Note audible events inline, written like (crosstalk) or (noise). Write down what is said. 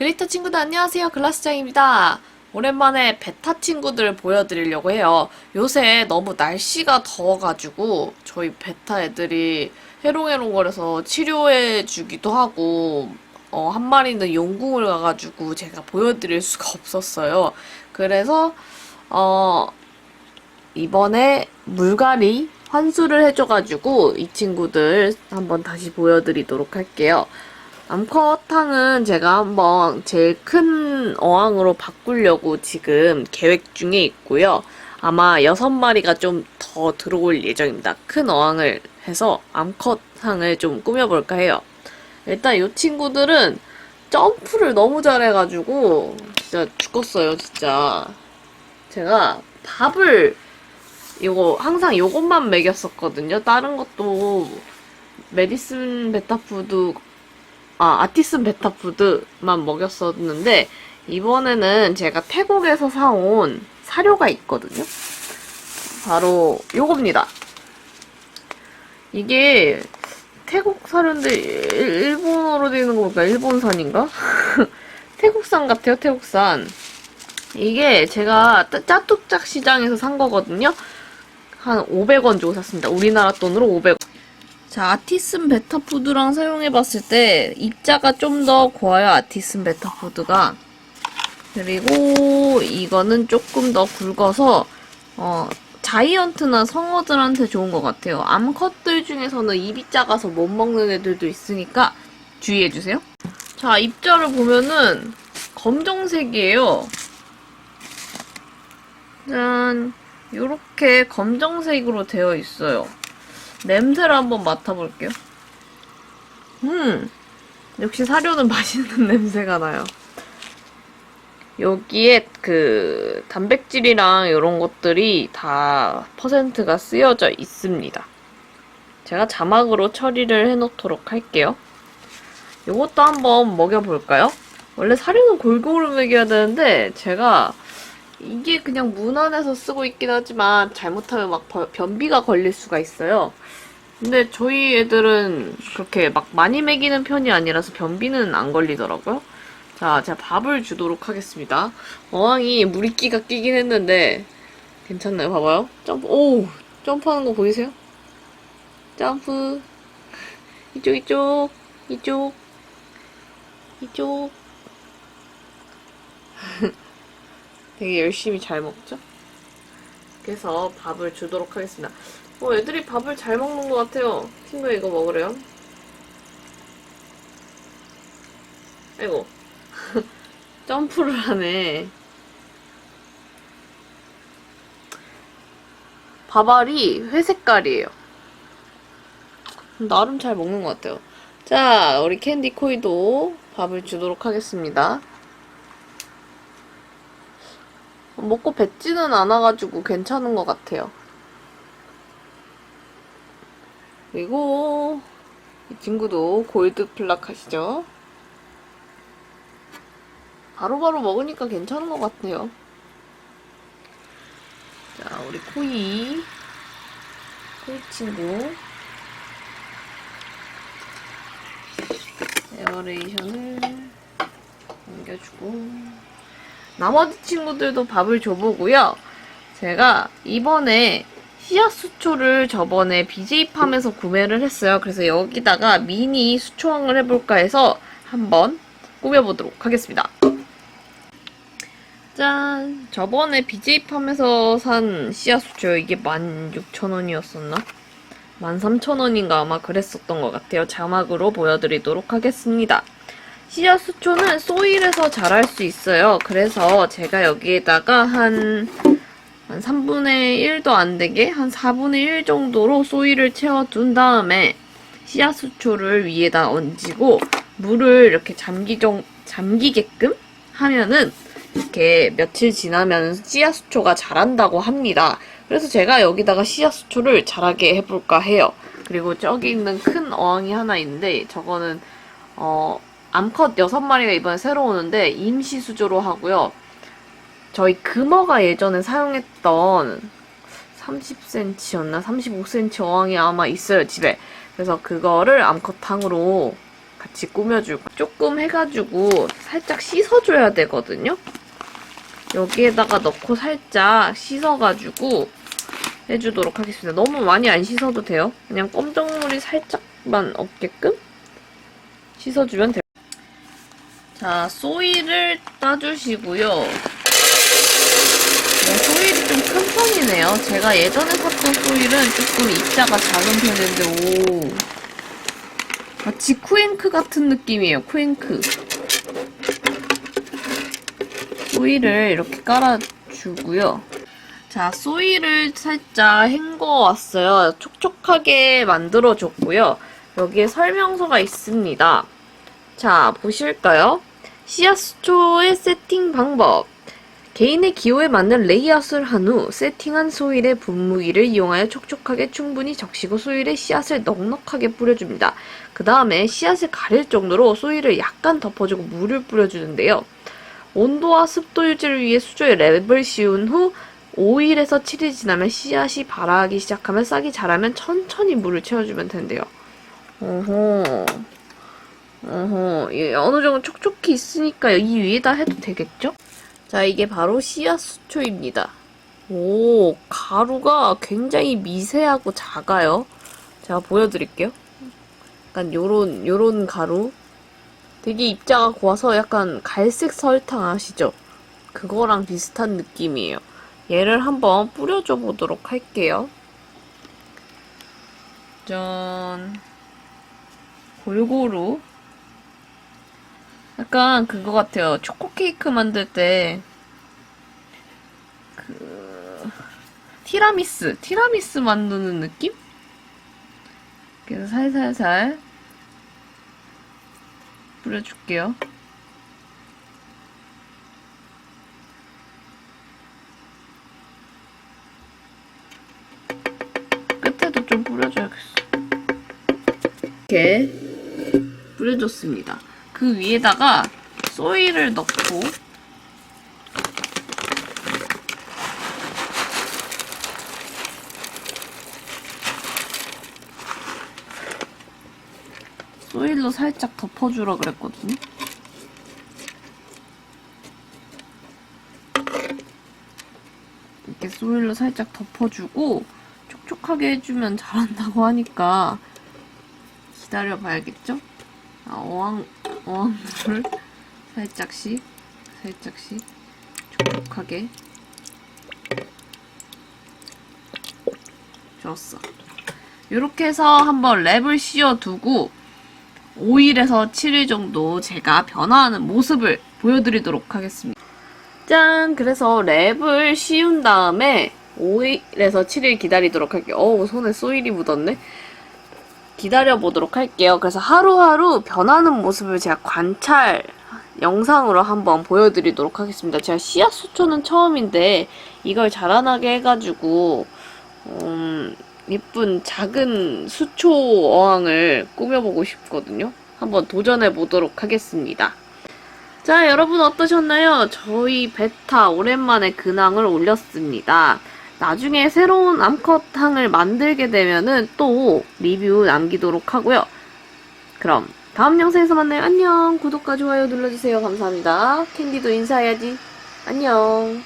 그리터 친구들 안녕하세요. 글라스장입니다. 오랜만에 베타 친구들 보여드리려고 해요. 요새 너무 날씨가 더워가지고 저희 베타 애들이 해롱해롱거려서 치료해주기도 하고 어, 한 마리는 용궁을 가가지고 제가 보여드릴 수가 없었어요. 그래서 어, 이번에 물갈이 환수를 해줘가지고 이 친구들 한번 다시 보여드리도록 할게요. 암컷탕은 제가 한번 제일 큰 어항으로 바꾸려고 지금 계획 중에 있고요. 아마 여섯 마리가 좀 더 들어올 예정입니다. 큰 어항을 해서 암컷탕을 좀 꾸며볼까 해요. 일단 이 친구들은 점프를 너무 잘해가지고 진짜 죽었어요, 진짜. 제가 밥을 이거 항상 요것만 먹였었거든요. 다른 것도 메디슨 베타푸드 아 아티슨 베타푸드만 먹였었는데 이번에는 제가 태국에서 사온 사료가 있거든요. 바로 요겁니다. 이게 태국 사료인데 일- 일본어로 되어 있는 거 보니까 일본산인가? (laughs) 태국산 같아요, 태국산. 이게 제가 짜- 짜뚝짝 시장에서 산 거거든요. 한 500원 주고 샀습니다. 우리나라 돈으로 500원. 자, 아티슨 베타푸드랑 사용해봤을 때 입자가 좀 더 고와요, 아티슨 베타푸드가. 그리고 이거는 조금 더 굵어서 어, 자이언트나 성어들한테 좋은 것 같아요. 암컷들 중에서는 입이 작아서 못 먹는 애들도 있으니까 주의해주세요. 자, 입자를 보면은 검정색이에요. 짠. 요렇게 검정색으로 되어 있어요. 냄새를 한번 맡아볼게요. 음, 역시 사료는 (laughs) 맛있는 냄새가 나요. 여기에 그 단백질이랑 이런 것들이 다 퍼센트가 쓰여져 있습니다. 제가 자막으로 처리를 해놓도록 할게요. 요것도 한번 먹여볼까요? 원래 사료는 골고루 먹여야 되는데 제가 이게 그냥 무난해서 쓰고 있긴 하지만 잘못하면 막 버- 변비가 걸릴 수가 있어요. 근데 저희 애들은 그렇게 막 많이 먹이는 편이 아니라서 변비는 안 걸리더라고요. 자, 제가 밥을 주도록 하겠습니다. 어항이 물기가 끼긴 했는데 괜찮나요? 봐봐요. 점프, 오! 점프하는 거 보이세요? 점프. 이쪽, 이쪽, 이쪽, 이쪽. 되게 열심히 잘 먹죠? 그래서 밥을 주도록 하겠습니다. 어, 애들이 밥을 잘 먹는 것 같아요. 친구야, 이거 먹으래요? 아이고. (laughs) 점프를 하네. 밥알이 회색깔이에요. 나름 잘 먹는 것 같아요. 자, 우리 캔디 코이도 밥을 주도록 하겠습니다. 먹고 뱉지는 않아가지고 괜찮은 것 같아요. 그리고 이 친구도 골드 플락 하시죠? 바로바로 먹으니까 괜찮은 것 같아요. 자, 우리 코이. 코이 친구. 에어레이션을 옮겨주고. 나머지 친구들도 밥을 줘보고요. 제가 이번에 씨앗 수초를 저번에 BJ팜에서 구매를 했어요. 그래서 여기다가 미니 수초왕을 해볼까 해서 한번 꾸며보도록 하겠습니다. 짠! 저번에 BJ팜에서 산 씨앗 수초 이게 16,000원이었었나? 13,000원인가 아마 그랬었던 것 같아요. 자막으로 보여드리도록 하겠습니다. 씨앗 수초는 소일에서 자랄 수 있어요. 그래서 제가 여기에다가 한, 한 3분의 1도 안 되게 한 4분의 1 정도로 소일을 채워둔 다음에 씨앗 수초를 위에다 얹고 물을 이렇게 잠기 정, 잠기게끔 하면은 이렇게 며칠 지나면 씨앗 수초가 자란다고 합니다. 그래서 제가 여기다가 씨앗 수초를 자라게 해볼까 해요. 그리고 저기 있는 큰 어항이 하나 있는데 저거는 어 암컷 6마리가 이번에 새로 오는데 임시 수조로 하고요. 저희 금어가 예전에 사용했던 30cm였나 35cm 어항이 아마 있어요 집에. 그래서 그거를 암컷탕으로 같이 꾸며주고 조금 해가지고 살짝 씻어줘야 되거든요. 여기에다가 넣고 살짝 씻어가지고 해주도록 하겠습니다. 너무 많이 안 씻어도 돼요. 그냥 껌정물이 살짝만 없게끔 씻어주면 돼요. 자, 소이를 따주시고요. 네, 소일이 좀 큰 편이네요. 제가 예전에 샀던 소일은 조금 입자가 작은 편인데, 오. 마치 쿠잉크 같은 느낌이에요, 쿠잉크. 소일을 이렇게 깔아주고요. 자, 소일을 살짝 헹궈왔어요. 촉촉하게 만들어줬고요. 여기에 설명서가 있습니다. 자, 보실까요? 씨앗수초의 세팅 방법. 개인의 기호에 맞는 레이아웃을 한 후 세팅한 소일의 분무기를 이용하여 촉촉하게 충분히 적시고 소일에 씨앗을 넉넉하게 뿌려줍니다. 그 다음에 씨앗을 가릴 정도로 소일을 약간 덮어주고 물을 뿌려주는데요. 온도와 습도 유지를 위해 수조에 랩을 씌운 후 5일에서 7일 지나면 씨앗이 발아하기 시작하면 싹이 자라면 천천히 물을 채워주면 된대요. 어허. 어허. 예, 어느 정도 촉촉히 있으니까 이 위에다 해도 되겠죠? 자, 이게 바로 씨앗 수초입니다. 오, 가루가 굉장히 미세하고 작아요. 제가 보여드릴게요. 약간 요런, 요런 가루. 되게 입자가 고와서 약간 갈색 설탕 아시죠? 그거랑 비슷한 느낌이에요. 얘를 한번 뿌려줘 보도록 할게요. 짠. 골고루. 약간 그거 같아요. 초코 케이크 만들 때, 그, 티라미스, 티라미스 만드는 느낌? 그래서 살살살 뿌려줄게요. 끝에도 좀 뿌려줘야겠어. 이렇게 뿌려줬습니다. 그 위에다가 소이를 넣고 소일로 살짝 덮어주라 그랬거든요. 이렇게 소일로 살짝 덮어주고 촉촉하게 해주면 자란다고 하니까 기다려봐야겠죠? 아, 어항, 어항물을 살짝씩, 살짝씩 촉촉하게 줬어. 이렇게 해서 한번 랩을 씌워두고 5일에서 7일 정도 제가 변화하는 모습을 보여드리도록 하겠습니다. 짠! 그래서 랩을 씌운 다음에 5일에서 7일 기다리도록 할게요. 어우, 손에 소일이 묻었네. 기다려 보도록 할게요. 그래서 하루하루 변하는 모습을 제가 관찰 영상으로 한번 보여드리도록 하겠습니다. 제가 씨앗 수초는 처음인데 이걸 자라나게 해가지고 음, 예쁜 작은 수초 어항을 꾸며보고 싶거든요. 한번 도전해 보도록 하겠습니다. 자, 여러분 어떠셨나요? 저희 베타 오랜만에 근황을 올렸습니다. 나중에 새로운 암컷항을 만들게 되면은 또 리뷰 남기도록 하고요. 그럼 다음 영상에서 만나요. 안녕. 구독과 좋아요 눌러주세요. 감사합니다. 캔디도 인사해야지. 안녕.